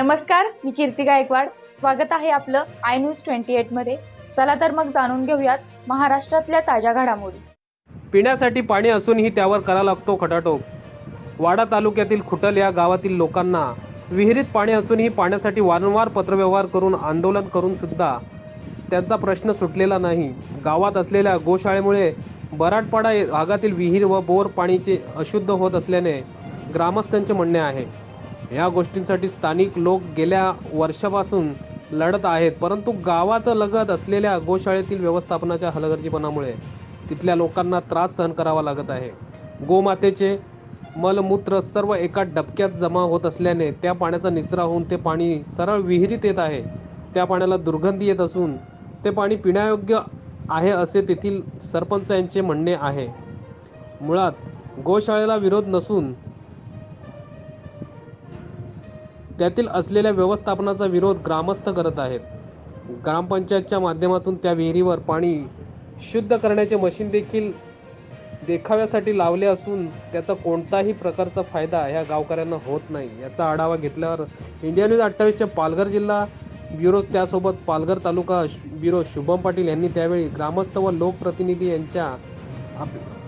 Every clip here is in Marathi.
नमस्कार मी कीर्ती गायकवाड. स्वागत आहे आपलं आय न्यूज ट्वेंटी एटमध्ये चला तर मग जाणून घेऊयात महाराष्ट्रातल्या ताज्या घडामोडी. पिण्यासाठी पाणी असूनही त्यावर करा लागतो खटाटोप. वाडा तालुक्यातील खुटल या गावातील लोकांना विहिरीत पाणी असूनही पाण्यासाठी वारंवार पत्रव्यवहार करून आंदोलन करून सुद्धा त्यांचा प्रश्न सुटलेला नाही. गावात असलेल्या गोशाळेमुळे बराटपाडा भागातील विहीर व बोर पाणीचे अशुद्ध होत असल्याने ग्रामस्थांचे म्हणणे आहे. या गोष्टींसाठी स्थानिक लोक गेल्या वर्षापासून लढत आहेत परंतु गावात लगत असलेल्या गोशाळेतील व्यवस्थापनाच्या हलगर्जीपणामुळे तिथल्या लोकांना त्रास सहन करावा लागत आहे. गोमातेचे मलमूत्र सर्व एका डबक्यात जमा होत असल्याने त्या पाण्याचा निचरा होऊन ते पाणी सरळ विहिरीत येत आहे. त्या पाण्याला दुर्गंधी येत असून ते पाणी पिण्यायोग्य आहे असे तेथील सरपंच यांचे म्हणणे आहे. मुळात गोशाळेला विरोध नसून त्यातील असलेल्या व्यवस्थापनाचा विरोध ग्रामस्थ करत आहेत. ग्रामपंचायतच्या माध्यमातून त्या विहिरीवर पाणी शुद्ध करण्याचे मशीन देखील देखाव्यासाठी लावले असून त्याचा कोणताही प्रकारचा फायदा ह्या गावकऱ्यांना होत नाही. याचा आढावा घेतल्यावर इंडिया न्यूज अठ्ठावीसच्या पालघर जिल्हा ब्युरो त्यासोबत पालघर तालुका श- ब्युरो शुभम पाटील यांनी त्यावेळी ग्रामस्थ व लोकप्रतिनिधी यांच्या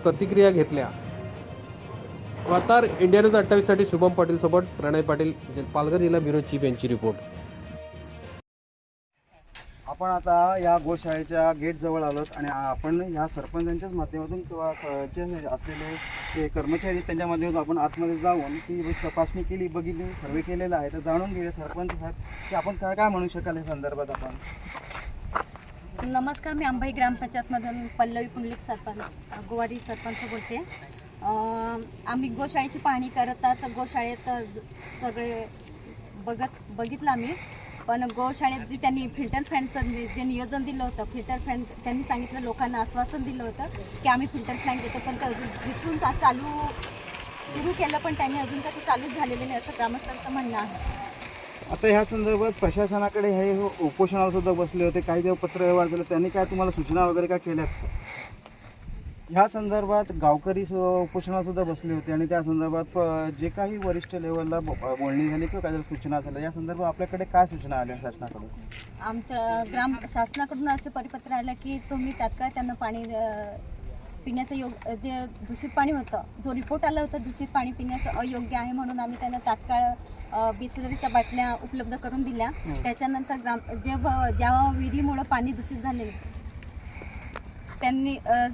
प्रतिक्रिया घेतल्या. वार्ताहर इंडिया न्यूज अठ्ठावीससाठी शुभम पाटील सोबत प्रणय पाटील पालघर जिल्हा ब्युरो चीफ यांची रिपोर्ट. आपण आता या गोशाळेच्या गेट जवळ आलोत आणि आपण या सरपंचांच्याच माध्यमातून किंवा जे असलेले जे कर्मचारी आहेत, त्यांच्या माध्यमातून आपण आतमध्ये जाऊन ती तपासणी केली बघितली सर्वे केलेला आहे. तर जाणून घेऊया सरपंच साहेब की आपण काय काय म्हणू शकाल या संदर्भात आपण? नमस्कार मी अंबाई ग्रामपंचायतमधून पल्लवी पुंडलिक सरपंच गोवारी सरपंच बोलते. आम्ही गोशाळेची पाहणी करताच गोशाळेत सगळे बघत बघितलं आम्ही. पण गोशाळेत जी त्यांनी फिल्टर फॅनचं जे नियोजन दिलं होतं फिल्टर फॅन त्यांनी सांगितलं लोकांना आश्वासन दिलं होतं की आम्ही फिल्टर फॅन देतो. पण ते अजून जिथून चालू सुरू केलं पण त्यांनी अजून तर ते चालूच झालेलं नाही असं ग्रामस्थांचं म्हणणं आहे. आता ह्या संदर्भात प्रशासनाकडे हे उपोषणाला सुद्धा बसले होते. काही जेव्हा पत्रव्यवहार केले. त्यांनी काय तुम्हाला सूचना वगैरे काय केल्यात ह्या संदर्भात गावकरी सु- उपोषणाला सुद्धा बसले होते आणि त्या संदर्भात अ, जे काही वरिष्ठ लेवलला ब- बोलणी झाली किंवा काही सूचना झाल्या या संदर्भात आपल्याकडे काय सूचना आल्या शासनाकडून आमच्या ग्राम शासनाकडून असं परिपत्र आलं की तुम्ही तात्काळ त्यांना पाणी अं, पिण्याचं योग जे दूषित पाणी होतं जो रिपोर्ट आला होता दूषित पाणी पिण्याचं अयोग्य आहे म्हणून आम्ही त्यांना तात्काळ बिसलरीच्या बाटल्या उपलब्ध करून दिल्या हं. त्याच्यानंतर ग्राम जे व- ज्या विहिरीमुळं पाणी दूषित झालेलं त्यांनी अं,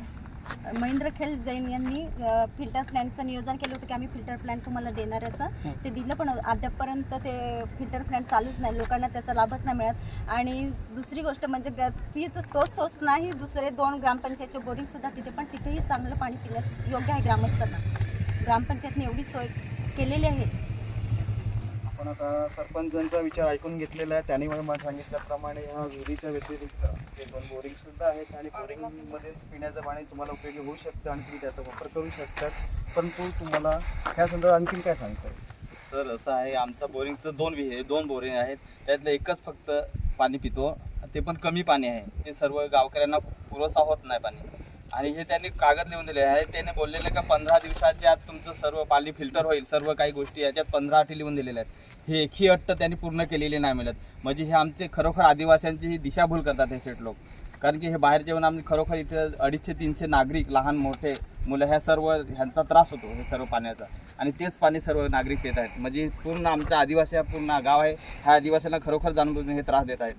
महेंद्र खेल जैन यांनी फिल्टर प्लॅनचं नियोजन केलं होतं की आम्ही फिल्टर प्लॅन तुम्हाला देणार असं. ते दिलं पण अद्यापपर्यंत ते फिल्टर प्लॅन चालूच नाही. लोकांना त्याचा लाभच नाही मिळत. आणि दुसरी गोष्ट म्हणजे ग- तीच तोच सोच नाही दुसरे दोन ग्रामपंचायतचे बोरिंग सुद्धा तिथे पण तिथेही चांगलं पाणी पिण्यास योग्य आहे ग्रामस्थांना. ग्रामपंचायतने एवढी सोय केलेली आहे. आपण आता सरपंचांचा विचार ऐकून घेतलेला आहे. त्यांनी मला सांगितल्याप्रमाणे ह्या विहिरीच्या व्यतिरिक्त हे दोन बोरिंग सुद्धा आहेत आणि बोरिंगमध्ये पिण्याचं पाणी तुम्हाला उपयोगी होऊ शकतं. आणि तुम्ही त्याचा वापर करू शकतात. परंतु तुम्हाला ह्या संदर्भात आणखीन काय सांगता येईल? सर असं आहे आमचा बोरिंगचं दोन विहीर दोन बोरिंग आहेत. त्यातलं एकच फक्त पाणी पितो. ते पण कमी पाणी आहे. ते सर्व गावकऱ्यांना पुरवसा होत नाही पाणी. आणि हे त्यांनी कागद लिहून दिले आहे. त्याने बोललेलं का पंधरा दिवसाच्या आत तुमचं सर्व पाणी फिल्टर होईल सर्व काही गोष्टी याच्यात पंधरा अटी लिहून दिलेल्या आहेत. हे एकही अट्ट त्यांनी पूर्ण केलेली नाही मिळत. म्हणजे हे आमचे खरोखर आदिवासींची ही दिशाभूल करतात हे सेट लोक. कारण की हे बाहेर जेवण आम्ही खरोखर इथे अडीचशे तीनशे नागरिक लहान मोठे मुलं ह्या सर्व ह्यांचा त्रास होतो हे सर्व पाण्याचा. आणि तेच पाणी सर्व नागरिक येत आहेत. म्हणजे पूर्ण आमच्या आदिवासी हा पूर्ण गाव आहे. ह्या आदिवासींना खरोखर जाणून हे त्रास देत आहेत.